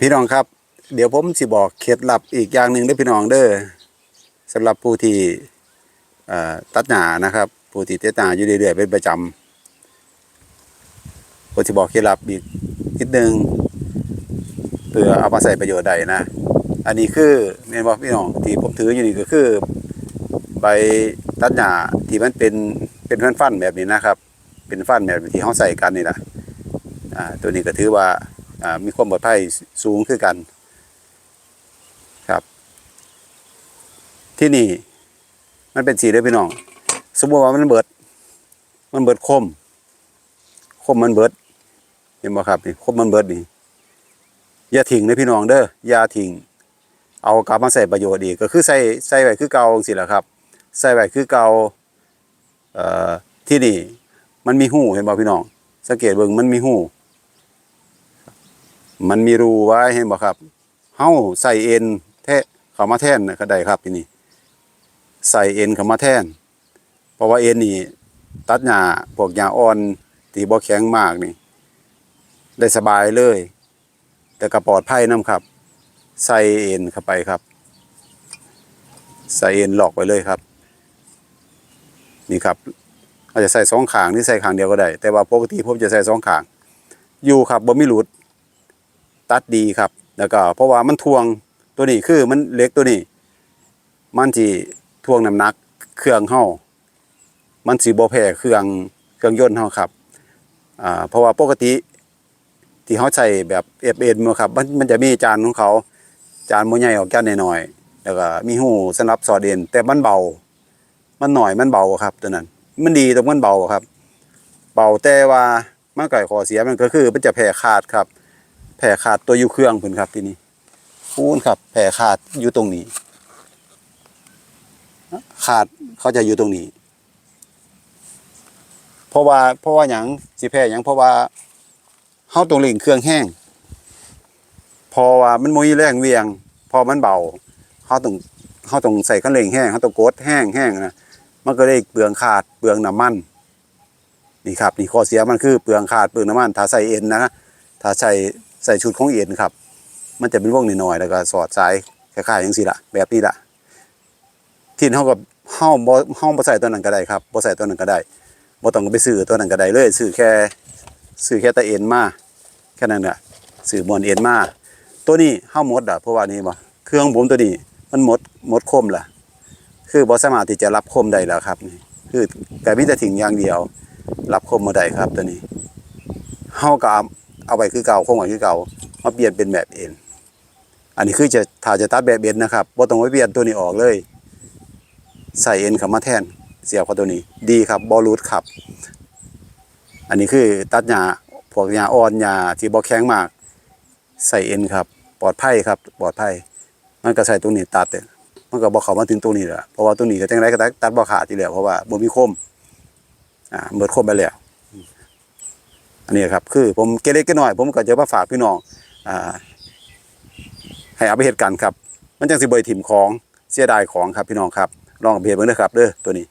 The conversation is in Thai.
พี่น้องครับ เดี๋ยวผมสิบอกเคล็ดลับอีกอย่างหนึ่งเด้พี่น้องเด้อสำหรับผู้ที่ตัดหญ้านะครับ ผู้ที่ตัดหญ้าอยู่เรื่อยๆเป็นประจำผมสิบอกเคล็ดลับอีกนิดนึงเพื่อเอามาใส่ประโยชน์ได้นะ อันนี้คือเมนบอกพี่น้องที่ผมถืออยู่นี่ก็คือใบตัดหญ้าที่มันเป็นเป็นฟันๆแบบนี้นะครับ เป็นฟันแบบที่เขาใส่กันนี่แหละอ่าตัวนี้ก็ถือว่า มีความปลอดภัยสูงคือกันครับ ที่นี่มันเป็นสีเด้พี่น้อง สมมติว่ามันเบิด มันเบิดคม คมมันเบิด เห็นบ่ครับนี่คมมันเบิดนี่อย่าทิ้งนะพี่น้องเด้ออย่าทิ้งเอากลับมาใส่ประโยชน์อีกก็คือใส่ใส่ไว้คือเก่าจังซี่แหละครับ ใส่ไว้คือเก่าเอ่อที่นี่ มันมีหูเห็นบ่พี่น้อง สังเกตเบิ่งมันมีหู มันมีรูไว้เห็นบ่ครับเฮ้าใส่เอ็นแท้เข้ามาแทนนะก็ได้ครับที่นี่ใส่เอ็นเข้ามาแท่น เพราะว่าเอ็นนี่ตัดหญ้าพวกหญ้าอ่อนที่บ่แข็งมากนี่ ได้สบายเลย แต่ก็ปลอดภัยนํครับ ใส่เอ็นเข้าไปครับ ใส่เอ็นหลอกไปเลยครับ นี่ครับอาจจะใส่สองขางหรือใส่ขางเดียวก็ได้ แต่ว่าปกติผมจะใส่สองขาง อยู่ครับบ่มีหลุด ตัดดีครับ แล้วก็เพราะว่ามันทวงตัวนี้คือมันเล็กตัวนี้ มันสิทวงน้ำหนักเครื่องเฮามันสิบ่แพ้เครื่องเครื่องยนต์เฮาครับอ่าเพราะว่าปกติ ที่เขาใช้แบบเอฟเอ็นมาครับมันมันจะมีจานของเขา จานโมใหญ่ออกจานหน้อยๆแล้วก็มีหูสำหรับสอดเอ็นแต่มันเบา มันหน่อยมันเบาครับตัวนั้น มันดีตรงมันเบาครับ เบาแต่ว่ามันก่อยขอเสียมันก็คือมันจะแผ่ขาดครับ แผ่ขาดตัวอยู่เครื่องพุ่นครับที่นี่พูนครับ แผ่ขาดอยู่ตรงนี้ ขาดเขาจะอยู่ตรงนี้ เพราะว่าเพราะว่าหยังสิแผ่หยังเพราะว่าเฮาตรงเล่งเครื่องแห้ง พอว่ามันบ่มีแรงเวียง พอมันเบาเฮาต้องเฮาต้องใส่คันเร่งแห้งเฮาต้องกดแห้งแห้งนะมันก็ได้เปลืองขาดเปลืองน้ำมันนี่ครับนี่ข้อเสียมันคือเปลืองขาดเปลืองน้ำมันถ้าใส่เอ็นนะถ้าใส่ ใส่ชุดของเอ็นครับ มันจะเป็นวงนิดหน่อยๆแล้วก็สอดสายคล้ายๆอย่างสี่ละแบบนี้ละที่เท่ากับเฮ้าบ่เฮ้าบ่ใส่ตัวนั้นก็ได้ครับบ่ใส่ตัวนั้นก็ได้บ่ต้องไปซื้อตัวนั้นก็ได้เลยซื้อแค่ซื้อแค่แตะเอ็นมาแค่นั้นน่ะซื้อมวนเอ็นมาตัวนี้เฮ้าหมดอะเพราะว่านี่บ่เครื่องผมตัวนี้มันหมดหมดคมล่ะ คือบ่สามารถที่จะรับคมได้แล้วครับนี่คือแต่มีแต่ทิ้งอย่างเดียว รับคมมาได้ครับตัวนี้เฮาก็เอา เอาไปคือเก่าคงไว้คือเก่ามาเปลี่ยนเป็นแบบเอ็นอันนี้คือจะถ้าจะตัดแบบเอ็นนะครับบ่ต้องไปเปลี่ยนตัวนี้ออกเลย ใส่เอ็นเข้ามาแทน เสียบเข้าตัวนี้ ดีครับบ่รูดครับ อันนี้คือตัดหญ้าพวกหญ้าอ่อนหญ้าที่บ่แข็งมาก ใส่เอ็นครับ ปลอดภัยครับ ปลอดภัยมันก็ใส่ตรงนี้ตัดเด้อมันก็บอกเขามาถึงตรงนี้แหละเพราะว่าตรงนี้ก็จังไรก็ตัดตัดบ่ขาดทีแล้วเพราะว่าบ่มีคมอ่าเบิดคมไปแล้ว อันนี้ครับคือผมเกเรกเก็น้อย ผมก็จะมาฝากพี่น้องอ่าให้เอาไปเหตุกันครับ มันจังสิบ่ได้ถิ่มของเสียดายของครับพี่น้องครับลองเอาไปเหตุเบิ่งเด้อครับเด้อตัวนี้